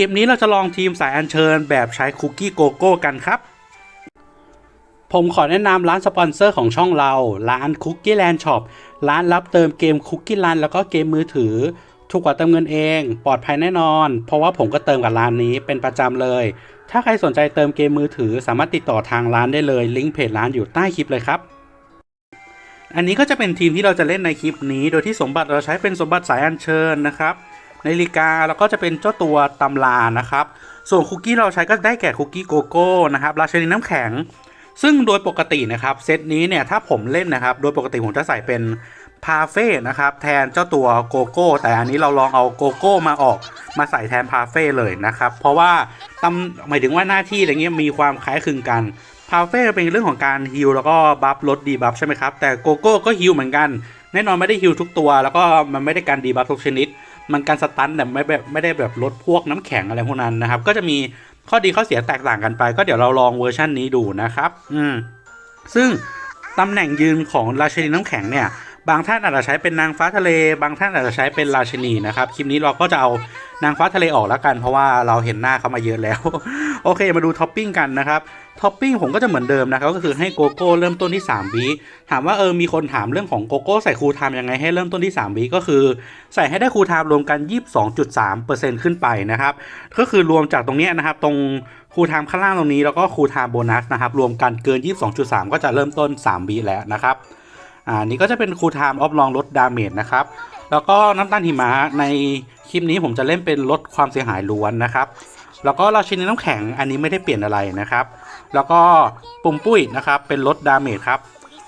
คลิปนี้เราจะลองทีมสายอัญเชิญแบบใช้คุกกี้โกโก้กันครับ ผมขอแนะนำร้านสปอนเซอร์ของช่องเรา ร้าน Cookie Land Shop ร้านรับเติมเกม Cookie Land แล้วก็เกมมือถือ ถูกกว่าเติมเงินเอง ปลอดภัยแน่นอน เพราะว่าผมก็เติมกับร้านนี้เป็นประจำเลย ถ้าใครสนใจเติมเกมมือถือ สามารถติดต่อทางร้านได้เลยลิงก์เพจร้านอยู่ใต้คลิปเลยครับอันนี้ก็จะเป็นทีมที่เราจะเล่นในคลิปนี้ โดยที่สมบัติเราใช้เป็นสมบัติสายอัญเชิญนะครับ นาฬิกาแล้วก็จะเป็นเจ้าตัวตำรานะครับ ส่วนคุกกี้เราใช้ก็ได้แก่คุกกี้โกโก้นะครับราชนีน้ำแข็ง ซึ่งโดยปกตินะครับเซตนี้เนี่ยถ้าผมเล่นนะครับ โดยปกติผมจะใส่เป็นพาเฟ่นะครับแทนเจ้าตัวโกโก้ แต่อันนี้เราลองเอาโกโก้มาออกมาใส่แทนพาเฟ่เลยนะครับ เพราะว่าตำหมายถึงว่าหน้าที่อะไรเงี้ยมีความคล้ายคลึงกันพาเฟ่เป็นเรื่องของการฮิลแล้วก็บัฟลดดีบัฟใช่ไหมครับ แต่โกโก้ก็ฮิลเหมือนกัน แน่นอนไม่ได้ฮิลทุกตัว แล้วก็มันไม่ได้การดีบัฟทุกชนิด มันการสตันแต่ไม่แบบไม่ได้แบบลดพวกน้ำแข็งอะไรพวกนั้นนะครับ ก็จะมีข้อดีข้อเสียแตกต่างกันไป ก็เดี๋ยวเราลองเวอร์ชันนี้ดูนะครับ อืม ซึ่งตำแหน่งยืนของราชินีน้ำแข็งเนี่ย บางท่านอาจจะใช้เป็นนางฟ้าทะเล บางท่านอาจจะใช้เป็นราชินีนะครับ คลิปนี้เราก็จะเอานางฟ้าทะเลออกแล้วกัน เพราะว่าเราเห็นหน้าเขามาเยอะแล้ว โอเค มาดูท็อปปิ้งกันนะครับ ท็อปปิ้งผมก็จะเหมือนเดิมนะครับก็คือให้โกโก้เริ่มต้นที่3วิถามว่าเออมีคนถามเรื่องของโกโก้ใส่คูลไทม์ยังไงให้เริ่มต้นที่3วิก็คือ ใส่ให้ได้คูลไทม์รวมกัน 22.3%ขึ้นไปนะครับก็คือรวมจากตรงนี้นะครับตรงคูลไทม์ข้างล่างตรงนี้แล้วก็คูลไทม์โบนัสนะครับรวมกันเกิน 22.3 ก็จะเริ่มต้น3วิแล้วนะครับอ่านี่ก็จะเป็นคูลไทม์ออฟลองลดดาเมจนะครับแล้วก็น้ำตาลหิมะในคลิปนี้ผมจะเล่นเป็นลดความเสียหายล้วนนะครับ แล้วก็ราชินีน้ำแข็งอันนี้ไม่ได้เปลี่ยนอะไรนะครับ แล้วก็ปุ่มปุ้ยนะครับเป็นลดดาเมจครับ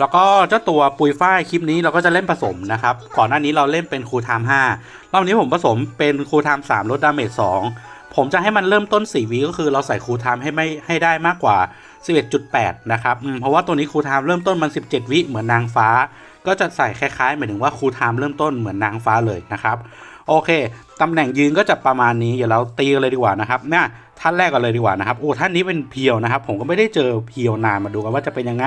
แล้วก็เจ้าตัวปุยฝ้ายคลิปนี้เราก็จะเล่นผสมนะครับ ก่อนหน้านี้เราเล่นเป็นครูไทม์5รอบนี้ผมผสมเป็นครูไทม์3ลดดาเมจ2ผมจะให้มันเริ่มต้น4วิก็คือเราใส่ครูไทม์ให้ไม่ให้ได้มากกว่า 11.8 นะครับเพราะว่าตัวนี้ครูไทม์เริ่มต้นมัน 17 วิเหมือนนางฟ้า ก็จะใส่คล้ายๆหมายถึงว่าครูไทม์เริ่มต้นเหมือนนางฟ้าเลยนะครับ โอเคตำแหน่งยืนก็จะประมาณนี้ เดี๋ยวเราตีกันเลยดีกว่านะครับเนี่ยท่านแรกกันเลยดีกว่านะครับ โอ้ท่านนี้เป็นเพียวนะครับ ผมก็ไม่ได้เจอเพียวนานมาดูกันว่าจะเป็นยังไง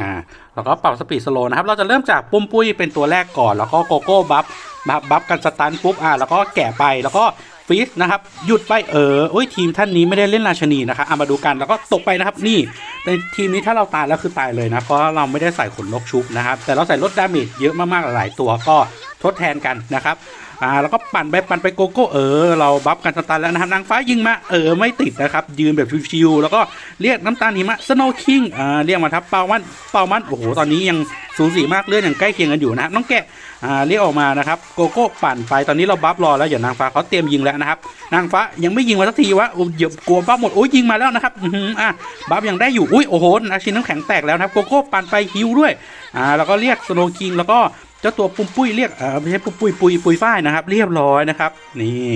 อ่าแล้วก็ปรับสปีดสโลนะครับ เราจะเริ่มจากปุ้มปุ้ยเป็นตัวแรกก่อน แล้วก็โกโก้บัฟ บับบัฟกันสตันปุ๊บอ่าแล้วก็แกะไปแล้วก็ฟีสนะครับหยุดไปเออโอ้ยทีมท่านนี้ไม่ได้เล่นราชนีนะครับเอามาดูกันแล้วก็ตกไปนะครับนี่ในทีมนี้ถ้าเราตายแล้วคือตายเลยนะเพราะเราไม่ได้ใส่ขนนกชุบนะครับแต่เราใส่ลดดาเมจเยอะมากๆหลายตัวก็ทดแทนกันนะครับ อ่าแล้วก็ปั่นไปปั่นไปโกโก้เออ เราบัฟกันสตาร์แล้วนะครับนางฟ้ายิงมาเออไม่ติดนะครับ ยืนแบบชิวๆแล้วก็เรียกน้ำตาลหิมะสโนคิงอ่าเรียกมาทับเปามันเปามันโอ้โหตอนนี้ยังสูสีมากเลื่อนอย่างใกล้เคียงกันอยู่นะครับน้องแกะอ่าเรียกออกมานะครับโกโก้ปั่นไปตอนนี้เราบัฟรอแล้วอย่านางฟ้าเขาเตรียมยิงแล้วนะครับนางฟ้ายังไม่ยิงมาสักทีวะโอ้ยกลัวบัฟหมดโอ้ยยิงมาแล้วนะครับอืมอะบัฟยังได้อยู่อุ้ยโอ้โหนาชินน้ำแข็งแตกแล้วนะครับโกโก้ปั่นไปฮิวด้วยอ่าแล้วก็เรียกสโนคิงแล้วก็ เจ้าตัวปุ้มปุ้ยเรียกเออไม่ใช่ปุ้มปุ้ยปุยปุยฝ้ายนะครับ เรียบร้อยนะครับ นี่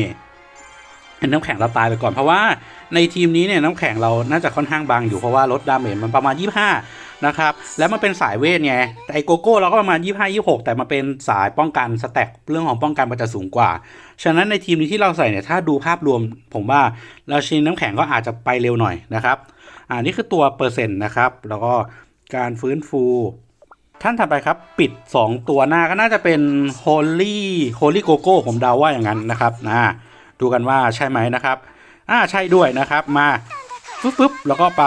น้ำแข็งเราตายไปก่อนเพราะว่าในทีมนี้เนี่ยน้ำแข็งเราน่าจะค่อนข้างบางอยู่เพราะว่าลดดาเมจมันประมาณ 25 นะครับ แล้วมันเป็นสายเวทไงแต่ไอโกโก้เราก็ประมาณ 25 26 แต่มันเป็นสายป้องกันสแต็กเรื่องของป้องกันมันจะสูงกว่า ฉะนั้นในทีมนี้ที่เราใส่เนี่ยถ้าดูภาพรวม ผมว่าราชินน้ำแข็งก็อาจจะไปเร็วหน่อยนะครับอ่านี่คือตัวเปอร์เซ็นต์นะครับ แล้วก็การฟื้นฟู ท่านถัดไปครับ ปิด 2 ตัวหน้าก็น่าจะเป็น Holy Holy Coco ผมเดาว่าอย่างนั้นนะครับนะดูกันว่าใช่ไหมนะครับอ่าใช่ด้วยนะครับมาฟึบฟึบแล้วก็ไป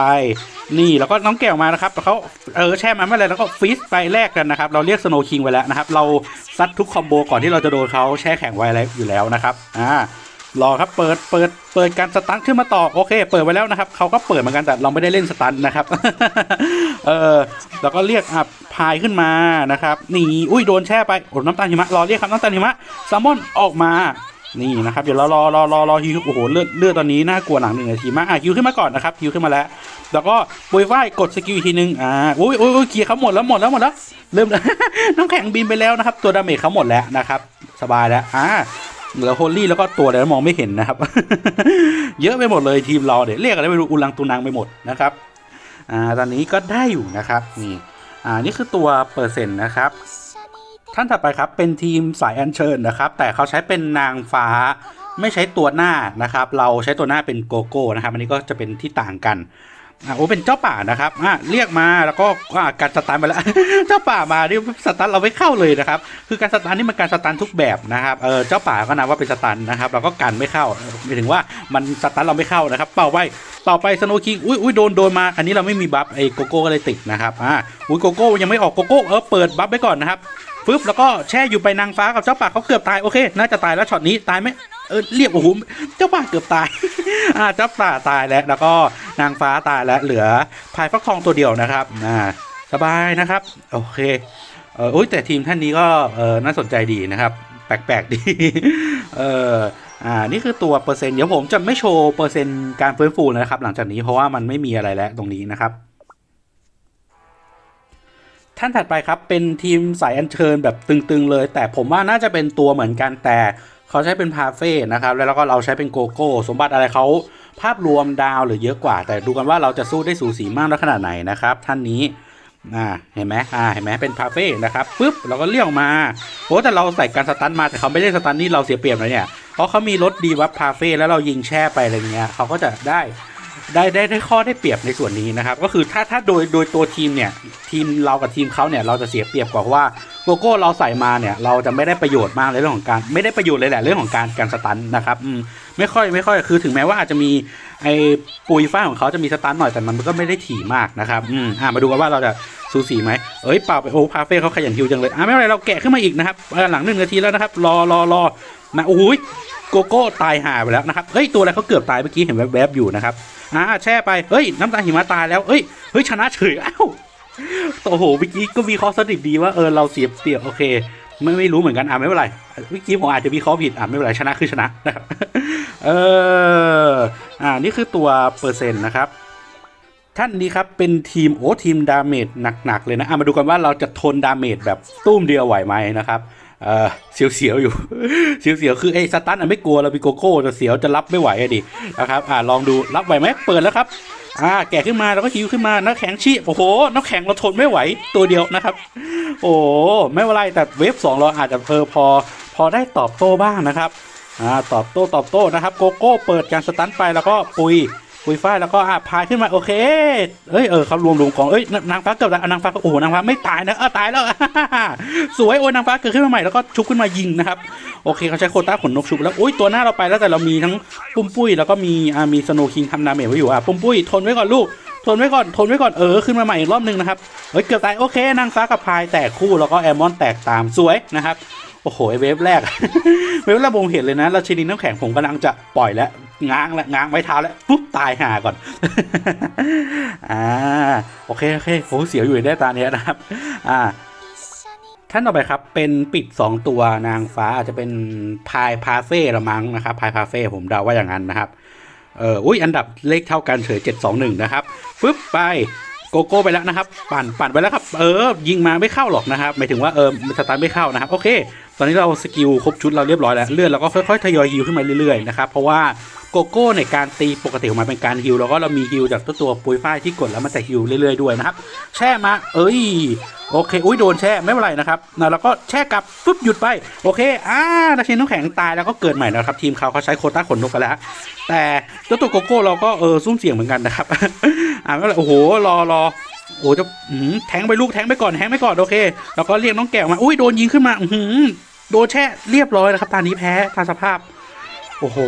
นี่แล้วก็น้องแก้วมานะครับแล้วเขาเออแช่มาเมื่อไรแล้วก็ฟิสไปแลกกันนะครับ เราเรียกสโนว์คิงไว้แล้วนะครับ เราซัดทุกคอมโบก่อนที่เราจะโดนเขาแช่แข็งไว้แล้วอยู่แล้วนะครับอ่า รอครับเปิดเปิดเปิดการสตันขึ้นมาต่อโอเค เปิดไว้แล้วนะครับเขาก็เปิดเหมือนกันแต่เราไม่ได้เล่นสตันนะครับ เออแล้วก็เรียกอะพายขึ้นมานะครับ นี่อุ้ยโดนแช่ไปโอ้น้ำตาลหิมะรอเรียกครับน้ำตาลหิมะแซลมอนออกมานี่นะครับเดี๋ยวเรารอรอรอรอฮิวโอ้โหเลือดเลือดตอนนี้น่ากลัวหลังหนึ่งนาทีมากอะฮิวขึ้นมาก่อนนะครับฮิวขึ้นมาแล้ว แล้วก็ปุยฝ้ายกดสกิลอีกทีนึงอ่าอุ้ยอุ้ยอุ้ยเคลียร์เขาหมดแล้วหมดแล้วหมดแล้วเริ่มน้ำแข็งบินไปแล้วนะครับ ตัวดาเมจเขาหมดแล้วนะครับ สบายแล้วอ่า เหลือโฮลี่แล้วก็ตัวอะไรมองไม่เห็นนะครับ เยอะไปหมดเลยทีมเราเดี๋ยวเรียกอะไรไม่รู้อุลังตุนังไปหมดนะครับอ่าตอนนี้ก็ได้อยู่นะครับนี่อ่านี่คือตัวเปอร์เซ็นต์นะครับ ท่านถัดไปครับเป็นทีมสายอัญเชิญนะครับ แต่เขาใช้เป็นนางฟ้าไม่ใช้ตัวหน้านะครับ เราใช้ตัวหน้าเป็นโกโก้นะครับ อันนี้ก็จะเป็นที่ต่างกัน อะโอ้เป็นเจ้าป่านะครับอะเรียกมาแล้วก็อะการสตันไปแล้ว เจ้าป่ามานี่สตันเราไม่เข้าเลยนะครับ คือการสตันนี่มันการสตันทุกแบบนะครับเออเจ้าป่าก็นับว่าเป็นสตันนะครับเราก็กันไม่เข้าหมายถึงว่ามันสตันเราไม่เข้านะครับ เป่าไปเป่าไปสโนคิงอุ้ยอุ้ยโดนโดนมาอันนี้เราไม่มีบัฟไอ้โกโก้ก็เลยติดนะครับอะอุ้ยโกโก้ยังไม่ออกโกโก้เออเปิดบัฟไปก่อนนะครับฟึบแล้วก็แช่อยู่ไปนางฟ้ากับเจ้าป่าเขาเกือบตายโอเค น่าจะตายแล้วช็อตนี้ตายไหม เออเรียบโอ้โหเจ้าป่าเกือบตาย อ่าเจ้าป่าตายแล้ว แล้วก็นางฟ้าตายแล้วเหลือพายฟักทองตัวเดียวนะครับอ่าสบายนะครับ โอเคเออโอ้ยแต่ทีมท่านนี้ก็เออน่าสนใจดีนะครับ แปลกๆดีเอออ่านี่คือตัวเปอร์เซ็นต์เดี๋ยวผมจะไม่โชว์เปอร์เซ็นต์การฟื้นฟูนะครับ หลังจากนี้เพราะว่ามันไม่มีอะไรแล้วตรงนี้นะครับท่านถัดไปครับเป็นทีมสายอัญเชิญแบบตึงๆเลย แต่ผมว่าน่าจะเป็นตัวเหมือนกันแต่ เขาใช้เป็นพาเฟ่นะครับ แล้วก็เราใช้เป็นโกโก้ สมบัติอะไรเขาภาพรวมดาวหรือเยอะกว่า แต่ดูกันว่าเราจะสู้ได้สูสีมากน้อยขนาดไหนนะครับ ท่านนี้อ่าเห็นไหมอ่าเห็นไหมเป็นพาเฟ่นะครับปุ๊บเราก็เลี้ยงมาโอ้แต่เราใส่การสตันมาแต่เขาไม่ได้สตันนี่เราเสียเปรียบเลยเนี่ยเพราะเขามีรถดีวับพาเฟ่แล้วเรายิงแช่ไปอะไรเงี้ยเขาก็จะได้ ได้ได้ได้ข้อได้เปรียบในส่วนนี้นะครับ ก็คือถ้าถ้าโดยโดยตัวทีมเนี่ยทีมเรากับทีมเขาเนี่ยเราจะเสียเปรียบกว่าเพราะว่าโกโก้เราใส่มาเนี่ยเราจะไม่ได้ประโยชน์มากในเรื่องของการไม่ได้ประโยชน์เลยแหละเรื่องของการการสตันนะครับอืมไม่ค่อยไม่ค่อยคือถึงแม้ว่าอาจจะมีไอ้ปุยฝ้าของเขาจะมีสตันหน่อยแต่มันก็ไม่ได้ถี่มากนะครับอืมอ่ามาดูกันว่าเราจะสูสีไหมเอ้ยเปล่าไปโอ้พาเฟ่เขาขยันฮิวจังเลยอ่าไม่เป็นไรเราแกะขึ้นมาอีกนะครับหลังหนึ่งนาทีแล้วนะครับ รอรอรอมาโอ้ยโกโก้ตายหาไปแล้วนะครับเฮ้ยตัวอะไรเขาเกือบตายเมื่อกี้เห็นแวบๆอยู่นะครับ อ่าแช่ไปเฮ้ยน้ำตาหิมะตายแล้วเฮ้ยเฮ้ยชนะเฉยอ้าวโอ้โหเมื่อกี้ก็มีข้อสติดีว่าเออเราเสียเปรียบโอเค ไม่ไม่รู้เหมือนกันอ่าไม่เป็นไรเมื่อกี้ผมอาจจะมีข้อผิดอ่าไม่เป็นไรชนะคือชนะนะครับเอออ่านี่คือตัวเปอร์เซ็นต์นะครับท่านนี้ครับเป็นทีมโอ้ทีมดาเมจหนักๆเลยนะ อะมาดูกันว่าเราจะทนดาเมจแบบตุ้มเดียวไหวไหมนะครับ เออเสียวๆอยู่ เสียวๆคือไอ้สตันอะไม่กลัวเรามีโกโก้แต่เสียวจะรับไม่ไหวอะดินะครับอ่าลองดูรับไหวไหมเปิดแล้วครับอ่าแกะขึ้นมาแล้วก็ฮิวขึ้นมาน้ำแข็งชี้โอ้โหน้ำแข็งเราทนไม่ไหวตัวเดียวนะครับ โอ้ไม่เป็นไรแต่เวฟสองเราอาจจะเพอพอ พอได้ตอบโต้บ้างนะครับอ่าตอบโต้ตอบโต้นะครับ โกโก้เปิดการสตันไปแล้วก็ปุย ปุยฝ้ายแล้วก็อะพายขึ้นมาโอเค เอ้ยเออเขารวมรวมของเอ้ยนางฟ้าเกือบแล้วนางฟ้าก็โอ้โหนางฟ้าไม่ตายนะเออตายแล้วสวยโอ้ยนางฟ้าเกิดขึ้นมาใหม่แล้วก็ชุบขึ้นมายิงนะครับโอเคเขาใช้โคต้าขนนกชุบแล้วโอ้ยตัวหน้าเราไปแล้วแต่เรามีทั้งปุ้มปุ้ยแล้วก็มีอ่ามีสโนคิงทำดาเมจไว้อยู่อะปุ้มปุ้ยทนไว้ก่อนลูกทนไว้ก่อนทนไว้ก่อนเออขึ้นมาใหม่อีกรอบหนึงนะครับเฮ้ยเกือบตายโอเคนางฟ้ากับพายแตกคู่แล้วก็แอมมอนแตกตามสวยนะครับโอ้โหเวฟแรกเวฟแรกผมเห็นเลยนะราชินีน้ำแข็งผมกำลังจะปล่อยแล้ว ง้างแล้วง้างไว้เท้าแล้วปุ๊บตายห่าก่อน อ่าโอเคโอเคโหเสียวอยู่ได้ตาเนี้ยนะครับ อ่าท่านต่อไปครับเป็นปิด 2 ตัวนางฟ้าอาจจะเป็นพายพาเฟ่ละมั้งนะครับพายพาเฟ่ผมเดาว่าอย่างนั้นนะครับเอออุ้ยอันดับเลขเท่ากันเฉย721 นะครับฟึบไปโกโก้ไปแล้วนะครับ ปั่นปั่นไปแล้วครับ เออ ยิงมาไม่เข้าหรอกนะครับหมายถึงว่าเออสตาร์ทไม่เข้านะครับ โอเค ตอนนี้เราสกิลครบชุดเราเรียบร้อยแล้วเลื่อนเราก็ค่อยๆทยอยฮิวขึ้นมาเรื่อยๆนะครับเพราะว่า โกโก้ในการตีปกติของมันเป็นการฮิวแล้วก็เรามีฮิวจากตัวตัวปุยฝ้ายที่กดแล้วมันจะฮิวเรื่อยๆด้วยนะครับ แช่มา เอ้ย โอเค อุ้ยโดนแช่ไม่เป็นไรนะครับนะแล้วก็แช่กลับฟึบหยุดไป โอเค อ่านาชินน้ำแข็งตายแล้วก็เกิดใหม่นะครับ ทีมเขาเขาใช้โคต้าขนนกไปแล้ว แต่เจ้าตัวโกโก้เราก็เออซุ่มเสี่ยงเหมือนกันนะครับ อ่าไม่เป็นไรโอ้โห รอรอโอ้จะอื้อหือแทงไปลูกแทงไปก่อนแทงไปก่อนโอเค แล้วก็เรียกน้องแก้วมา อุ้ยโดนยิงขึ้นมาอืโดนแช่เรียบร้อยนะครับตอนนี้แพ้ทางสภาพ โอ้โห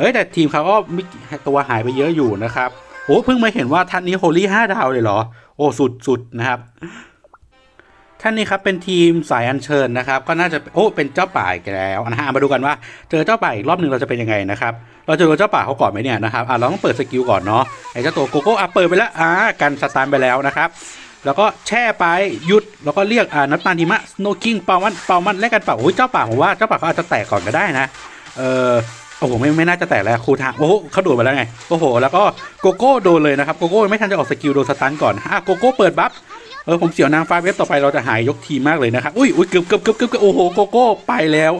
เฮ้ยแต่ทีมเขาก็มีตัวหายไปเยอะอยู่นะครับโอ้เพิ่งมาเห็นว่าท่านนี้โฮลี่ห้าดาวเลยเหรอ โอ้สุดสุดนะครับ ท่านนี้ครับเป็นทีมสายอัญเชิญนะครับ ก็น่าจะโอ้เป็นเจ้าป่าอีกแล้วนะฮะมาดูกันว่าเจอเจ้าป่าอีกรอบหนึ่งเราจะเป็นยังไงนะครับเราจะดูเจ้าป่าเขาก่อนไหมเนี่ยนะครับอะเราต้องเปิดสกิลก่อนเนาะไอ้เจ้าตัวโกโก้อะเปิดไปแล้วอ่ากันสตาร์ไปแล้วนะครับแล้วก็แช่ไปหยุดแล้วก็เรียกอ่าน้ำตาลหิมะสโนคิงเป่ามันเป่ามันแลกกันเป่าโอ้ยเจ้าป่าผมว่าเจ้าป่าเขาอาจจะแตกก่อนก็ได้นะเออ โอ้โหไม่ไม่น่าจะแตกแล้วครูทางโอ้โหเขาโดดมาแล้วไงโอ้โหแล้วก็โกโก้โดนเลยนะครับโกโก้ไม่ทันจะออกสกิลโดนสตันก่อนอะโกโก้เปิดบัฟเออผมเสียวนางฟ้าเว็บต่อไปเราจะหายยกทีมมากเลยนะครับอุ้ยอุ้ยเกือบเกือบเกือบเกือบเกือบโอ้โหโกโก้ไปแล้ว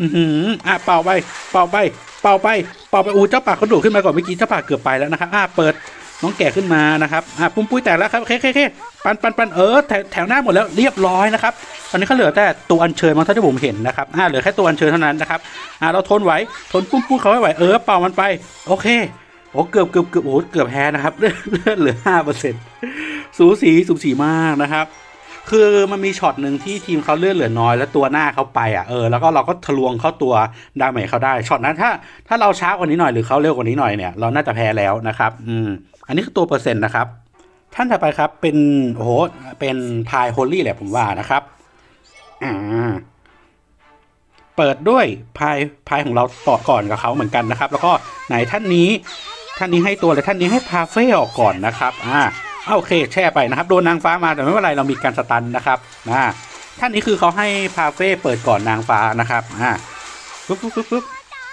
อือหืออะเป่าไปเป่าไปเป่าไปเป่าไปอู้เจ้าป่าเขาโดดขึ้นมาก่อนเมื่อกี้เจ้าป่าเกือบไปแล้วนะครับอะเปิด น้องแก่ขึ้นมานะครับอะปุ้มปุ้ยแตกแล้วครับเคเคเคปันปันปันเออแถวแถวหน้าหมดแล้วเรียบร้อยนะครับตอนนี้เขาเหลือแต่ตัวอัญเชิญมั้งเท่าที่ผมเห็นนะครับอ่าเหลือแค่ตัวอัญเชิญเท่านั้นนะครับอ่าเราทนไหวทนปุ้มปุ้ยเขาไม่ไหวเออเป่ามันไปโอเคโอ้เกือบเกือบเกือบโอ้เกือบแพ้นะครับเลือดเหลือห้าเปอร์เซ็นสูสีสูสีมากนะครับ คือมันมีช็อตหนึ่งที่ทีมเขาเลือดเหลือน้อย แล้วตัวหน้าเขาไปอะเออแล้วก็เราก็ทะลวงเข้าตัวดาเมจเขาได้ช็อตนั้นถ้า ถ้าเราช้ากว่านี้หน่อยหรือเขาเร็วกว่านี้หน่อยเนี่ยเราน่าจะแพ้แล้วนะครับอืมอันนี้คือตัวเปอร์เซ็นต์นะครับ ท่านถัดไปครับเป็นโอ้โหเป็นพายโฮลี่แหละผมว่านะครับอ่าเปิดด้วยพายพายของเราต่อก่อนกับเขาเหมือนกันนะครับ แล้วก็ไหนท่านนี้ ท่านนี้ให้ตัวเลยท่านนี้ให้พาเฟ่ออกก่อนนะครับ อ่าเอา โอเค แช่ไปนะครับ โดนนางฟ้ามาแต่ไม่เป็นไรเรามีการสตันนะครับอ่าท่านนี้คือเขาให้พาเฟ่เปิดก่อนนางฟ้านะครับอ่าปึ๊บปึ๊บปึ๊บปึ๊บ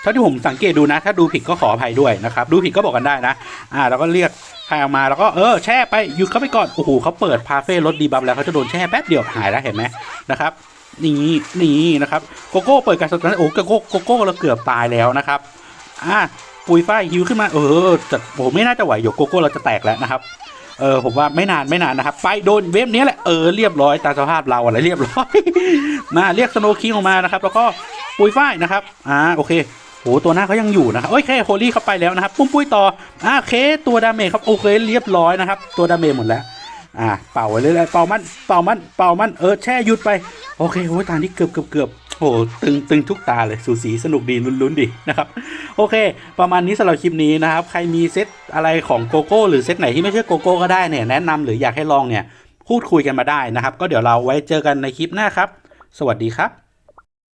เท่าที่ผมสังเกตดูนะ ถ้าดูผิดก็ขออภัยด้วยนะครับ ดูผิดก็บอกกันได้นะ อ่าเราก็เรียกใครออกมาแล้วก็เออแช่ไปหยุดเข้าไปก่อนโอ้โหเขาเปิดพาเฟ่รถดีบัฟแล้วเขาจะโดนแช่แป๊บเดียวหายแล้วเห็นไหมนะครับนี่นี่นะครับโกโก้เปิดการสตาร์ทโอ้โกโก้โกโก้เราเกือบตายแล้วนะครับอ่าปุยฝ้ายฮิวขึ้นมาเออจะโอ้ไม่น่าจะไหวอยู่โกโก้เราจะแตกแล้วนะครับ เออผมว่าไม่นานไม่นานนะครับ ไปโดนเวฟนี้แหละเออเรียบร้อยตามสภาพเราอะไรเรียบร้อยมาเรียกสโนว์คิงออกมานะครับ แล้วก็ปุยฝ้ายนะครับอ่าโอเคโอ้ตัวหน้าเขายังอยู่นะครับโอ้ยแค่โฮลี่เข้าไปแล้วนะครับ ปุ้มปุ้ยต่ออ่าเคตัวดาเมจครับโอเคเรียบร้อยนะครับ ตัวดาเมจหมดแล้วอ่าเป่าไว้เรื่อยๆเป่ามันเป่ามันเป่ามันเออแช่หยุดไปโอเคโอ้ยตานี้เกือบเกือบเกือบ โอ้โหตึงตึงทุกตาเลยสูสีสนุกดีลุ้นๆดีนะครับ โอเค ประมาณนี้สำหรับคลิปนี้นะครับ ใครมีเซตอะไรของโกโก้หรือเซตไหนที่ไม่ใช่โกโก้ก็ได้เนี่ยแนะนำหรืออยากให้ลองเนี่ยพูดคุยกันมาได้นะครับ ก็เดี๋ยวเราไว้เจอกันในคลิปหน้าครับ สวัสดีครับ